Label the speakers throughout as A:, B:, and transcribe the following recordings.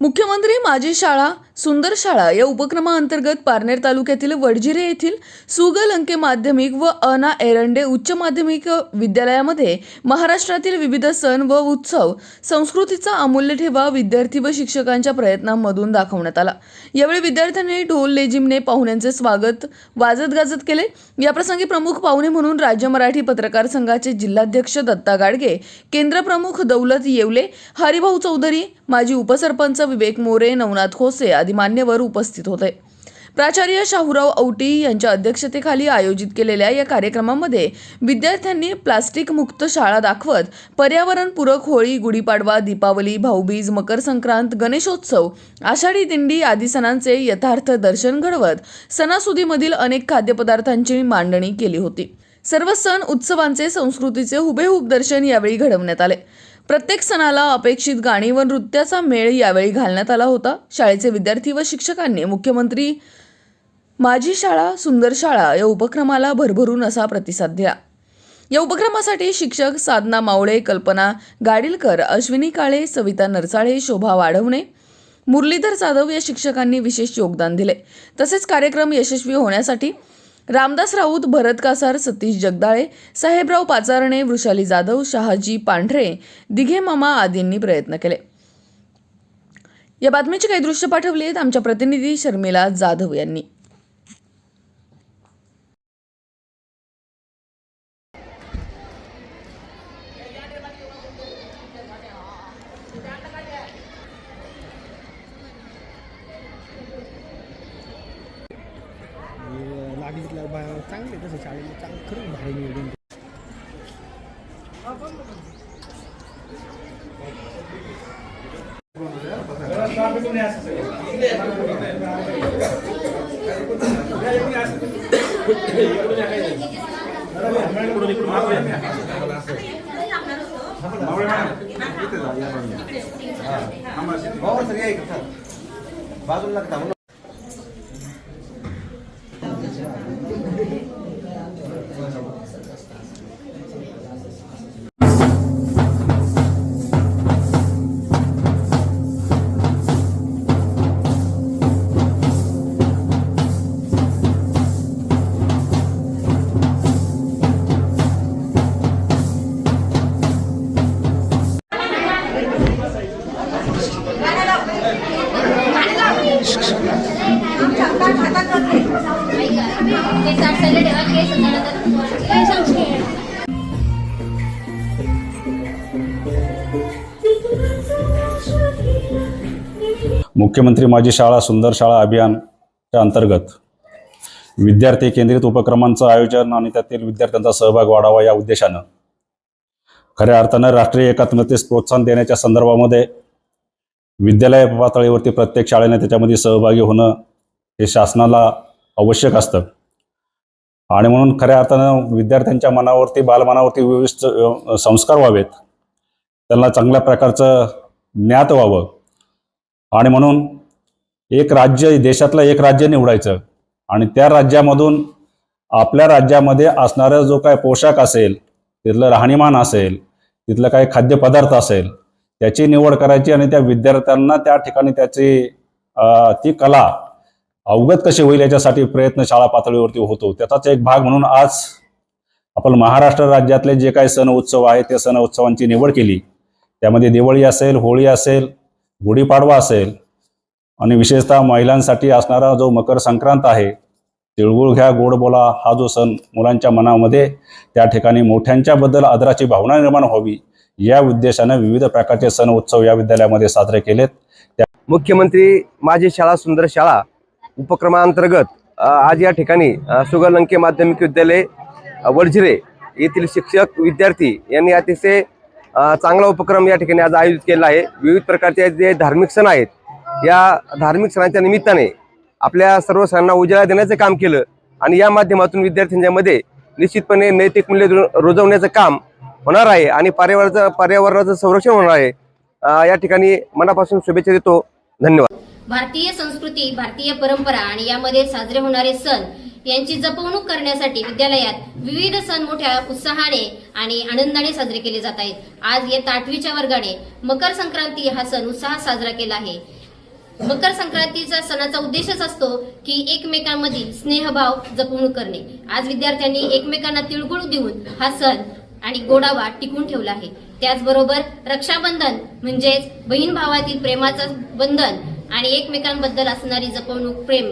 A: मुख्यमंत्री माझी शाळा सुंदर शाळा या उपक्रमाअंतर्गत पारनेर तालुक्यातील वडजिरे येथील सुगल अंके माध्यमिक व अना एरंडे उच्च माध्यमिक विद्यालयामध्ये महाराष्ट्रातील विविध सण व उत्सव संस्कृतीचा अमूल्य ठेवा विद्यार्थी व शिक्षकांच्या प्रयत्नांमधून दाखवण्यात आला. यावेळी विद्यार्थ्यांनी ढोल लेजिमने पाहुण्यांचे स्वागत वाजत गाजत केले. याप्रसंगी प्रमुख पाहुणे म्हणून राज्य मराठी पत्रकार संघाचे जिल्हाध्यक्ष दत्ता गाडगे केंद्रप्रमुख दौलत येवले हरिभाऊ चौधरी माजी उपसरपंच विवेक मोरे नवनाथ खोसे आदी मान्यवर उपस्थित होते. प्राचार्य शाहूराव औटी यांच्या अध्यक्षतेखाली आयोजित केलेल्या या कार्यक्रमामध्ये विद्यार्थ्यांनी प्लास्टिक मुक्त शाळा दाखवत पर्यावरणपूरक होळी गुढीपाडवा दीपावली भाऊबीज मकर संक्रांत गणेशोत्सव आषाढी दिंडी आदी सणांचे यथार्थ दर्शन घडवत सणासुदीमधील अनेक खाद्यपदार्थांची मांडणी केली होती. सर्व सण उत्सवांचे संस्कृतीचे हुबेहूब दर्शन यावेळी घडवण्यात आले. प्रत्येक सणाला अपेक्षित गाणी व नृत्याचा मेळ यावेळी घालण्यात आला होता. शाळेचे विद्यार्थी व शिक्षकांनी मुख्यमंत्री माझी शाळा सुंदर शाळा या उपक्रमाला भरभरून असा प्रतिसाद दिला या उपक्रमासाठी शिक्षक साधना मावळे कल्पना गाडीलकर अश्विनी काळे सविता नरसाळे शोभा वाढवणे मुरलीधर जाधव या शिक्षकांनी विशेष योगदान दिले. तसेच कार्यक्रम यशस्वी होण्यासाठी रामदास राऊत भरत कासार सतीश जगदाळे साहेबराव पाचारणे वृषाली जाधव शहाजी पांढरे दिघे मामा आदींनी प्रयत्न केले. या बातमीची काही दृश्य पाठवली आहेत आमच्या प्रतिनिधी शर्मिला जाधव यांनी.
B: चांगले तसं शाळेला चांगलं खरंच भारी नियोजन
C: हो सर या इकडं सर बाजूला नका
D: मुख्यमंत्री माझी शाळा सुंदर शाळा अभियानच्या अंतर्गत विद्यार्थी केंद्रित उपक्रमांचं आयोजन आणि त्यातील विद्यार्थ्यांचा सहभाग वाढावा या उद्देशानं खऱ्या अर्थानं राष्ट्रीय एकात्मतेस प्रोत्साहन देण्याच्या संदर्भामध्ये विद्यालय पातळीवरती प्रत्येक शाळेने त्याच्यामध्ये सहभागी होणं हे शासनाला आवश्यक असतं. आणि म्हणून खऱ्या अर्थानं विद्यार्थ्यांच्या मनावरती बालमनावरती विविध संस्कार व्हावेत. त्यांना चांगल्या प्रकारचं ज्ञात व्हावं. आणि म्हणून एक राज्य देशातलं एक राज्य निवडायचं. आणि त्या राज्यामधून आपल्या राज्यामध्ये असणारा जो काय पोशाख असेल तिथलं राहणीमान असेल तिथलं काही खाद्यपदार्थ असेल त्याची निवड करायची आणि त्या विद्यार्थ्यांना त्या ठिकाणी त्याची ती कला अवगत कशी होईल याच्यासाठी प्रयत्न शाळा पातळीवरती होतो. त्याचाच एक भाग म्हणून आज आपण महाराष्ट्र राज्यातले जे काही सण उत्सव आहेत त्या सण उत्सवांची निवड केली. त्यामध्ये दिवाळी असेल होळी असेल गुढीपाडवा असेल आणि विशेषतः महिलांसाठी असणारा जो मकर संक्रांत आहे तिळगुळ घ्या गोड बोला हा जो सण मुलांच्या मनामध्ये त्या ठिकाणी मोठ्यांच्याबद्दल आदराची भावना निर्माण व्हावी या उद्देशाने विविध प्रकारचे सण उत्सव या विद्यालयामध्ये साजरे केलेत.
C: त्या मुख्यमंत्री माझी शाळा सुंदर शाळा उपक्रमांतर्गत आज या ठिकाणी सुगलंके माध्यमिक विद्यालय अ, वडझिरे येथील शिक्षक विद्यार्थी यांनी अतिशय चांगला उपक्रम या ठिकाणी आज आयोजित केला आहे. विविध प्रकारचे जे धार्मिक सण आहेत या धार्मिक सणांच्या निमित्ताने आपल्या सर्व सणांना उजाळा देण्याचं काम केलं आणि या माध्यमातून विद्यार्थ्यांच्या मध्ये निश्चितपणे नैतिक मूल्य रु- रुजवण्याचं काम होणार आहे आणि पर्यावरणाचं पर्यावरणाचं संरक्षण होणार आहे. या ठिकाणी मनापासून शुभेच्छा देतो. धन्यवाद.
E: भारतीय संस्कृती भारतीय परंपरा आणि यामध्ये साजरे होणारे सण यांची जपवणूक करण्यासाठी विद्यालयात विविध सण मोठ्या उत्साहाने आणि आनंदाने साजरे केले जात आहेत. आज येत आठवीच्या वर्गाने मकर संक्रांती हा सण उत्साहात साजरा केला आहे. मकर संक्रांतीचा सणाचा उद्देशच असतो की एकमेकांमधील स्नेहभाव जपवणूक करणे. आज विद्यार्थ्यांनी एकमेकांना तिळगुळ देऊन हा सण आणि गोडावा टिकून ठेवला आहे. त्याचबरोबर रक्षाबंधन म्हणजेच बहीण भावातील प्रेमाचं बंधन आणि एकमेकांबद्दल असणारी जपवणूक प्रेम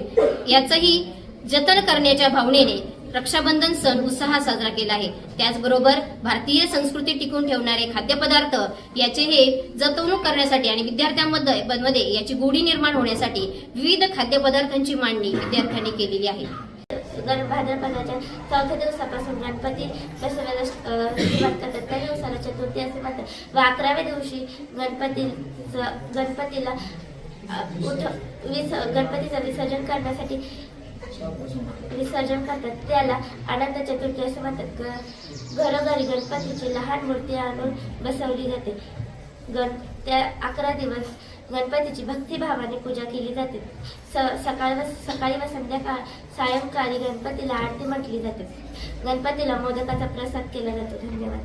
E: याचंही जतन करण्याच्या भावनेने रक्षाबंधन सण उत्साहात साजरा केला आहे. त्याचबरोबर भारतीय संस्कृती टिकून ठेवणारे खाद्यपदार्थ याचे हे जतवणूक करण्यासाठी आणि विद्यार्थ्यांमध्ये याची गोडी निर्माण होण्यासाठी विविध खाद्यपदार्थांची मांडणी विद्यार्थ्यांनी केलेली आहे.
F: भाद्रपदाच्या चौथ्या दिवसापासून गणपती बसवायला करतात. त्या दिवसाला चतुर्थी असे म्हणतात. व अकराव्या दिवशी गणपतीचं गणपतीला उठ विस गणपतीचं विसर्जन करण्यासाठी विसर्जन करतात. त्याला अनंत चतुर्थी असं म्हणतात. ग- घरोघरी गणपतीची लहान मूर्ती आणून बसवली जाते. गण त्या अकरा दिवस गणपतीची भक्तिभावाने पूजा केली जाते. स सकाळ व सकाळी व संध्याकाळ सायंकाळी गणपतीला आरती म्हटली जाते. गणपतीला मोदकाचा प्रसाद केला जातो. धन्यवाद.